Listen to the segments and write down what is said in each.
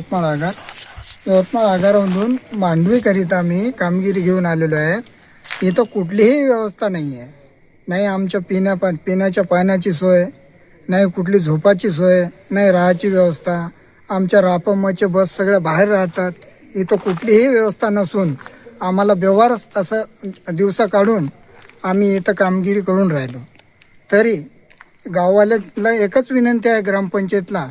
यवतमाळ आगार. यवतमाळ आगारामधून मांडवीकरिता मी कामगिरी घेऊन आलेलो आहे. इथं कुठलीही व्यवस्था नाही आहे नाही आमच्या पिण्या पा पिण्याच्या पाण्याची सोय नाही कुठली झोपाची सोय नाही राहायची व्यवस्था. आमच्या रापमाचे बस सगळ्या बाहेर राहतात. इथं कुठलीही व्यवस्था नसून आम्हाला व्यवहारच असं दिवसा काढून आम्ही इथं कामगिरी करून राहिलो. तरी गाववाल्याला एकच विनंती आहे ग्रामपंचायतला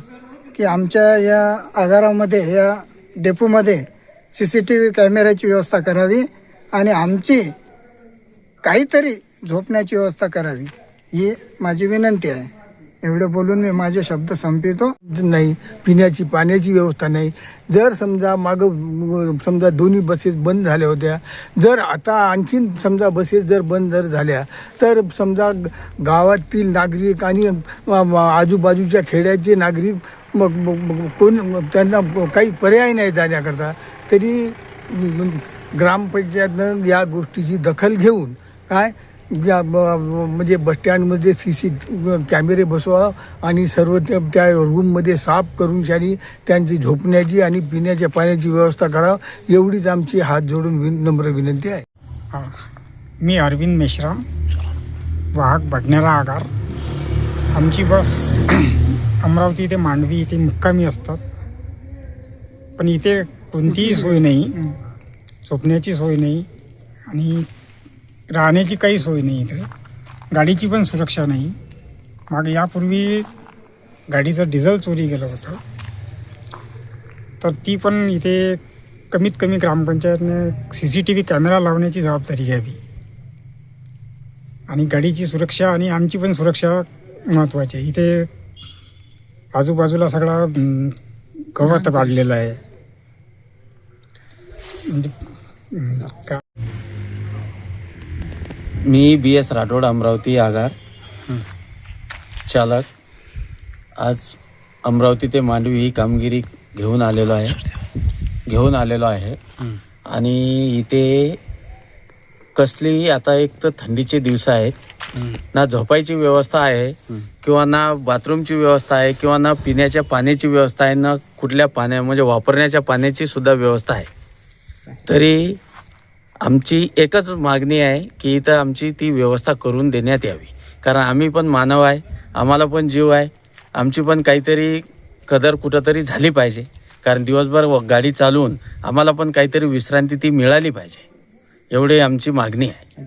की आमच्या या आगारामध्ये या डेपोमध्ये सी सी टी व्ही कॅमेऱ्याची व्यवस्था करावी आणि आमची काहीतरी झोपण्याची व्यवस्था करावी ही माझी विनंती आहे. एवढे बोलून मी माझे शब्द संपितो नाही पिण्याची पाण्याची व्यवस्था नाही. जर समजा माग समजा दोन्ही बसेस बंद झाल्या होत्या जर आता आणखीन समजा बसेस जर बंद जर झाल्या तर समजा गावातील नागरिक आणि आजूबाजूच्या खेड्याचे नागरिक मग मग- कोण त्यांना काही पर्याय नाही जाण्याकरता. तरी ग्रामपंचायतनं या गोष्टीची दखल घेऊन काय या म्हणजे बसस्टँडमध्ये सी सी कॅमेरे बसवा आणि सर्व त्या त्या रूममध्ये साफ करून शानी त्यांची झोपण्याची आणि पिण्याच्या पाण्याची व्यवस्था करा. एवढीच आमची हात जोडून विन- नम्र विनंती आहे. मी अरविंद मेश्राम वाहक बडण्याला आगार. आमची बस अमरावती ते मांडवी इथे मुक्कामी असतात. पण इथे कोणतीही सोय नाही. झोपण्याची सोय नाही. आणि राहण्याची काही सोय नाही इथे. गाडीची पण सुरक्षा नाही. माग यापूर्वी गाडीचं डिझेल चोरी गेलं होतं. तर ती पण इथे कमीत कमी ग्रामपंचायतने C C T V camera लावण्याची जबाबदारी घ्यावी. आणि गाडीची सुरक्षा आणि आमची पण सुरक्षा महत्त्वाची आहे. इथे आजूबाजूला सगळा गवत वाढलेलं आहे. म्हणजे का मी बी एस राठोड अमरावती आगार. चालक. आज अमरावती ते मांडवी ही कामगिरी घेऊन आलेलो आहे. घेऊन आलेलो आहे. आणि इथे कसलीही आता एक तर थंडीचे दिवस आहेत. ना झोपायची व्यवस्था आहे किंवा ना बाथरूमची व्यवस्था आहे किंवा ना पिण्याच्या पाण्याची व्यवस्था आहे ना कुठल्या पाण्या म्हणजे वापरण्याच्या पाण्याची सुद्धा व्यवस्था आहे. तरी आमची एकच मागणी आहे की इथं आमची ती व्यवस्था करून देण्यात यावी. कारण आम्ही पण मानव आहे आम्हाला पण जीव आहे आमची पण काहीतरी कदर कुठंतरी झाली पाहिजे. कारण दिवसभर गाडी चालवून आम्हाला पण काहीतरी विश्रांती ती मिळाली पाहिजे. एवढे आमची मागणी आहे.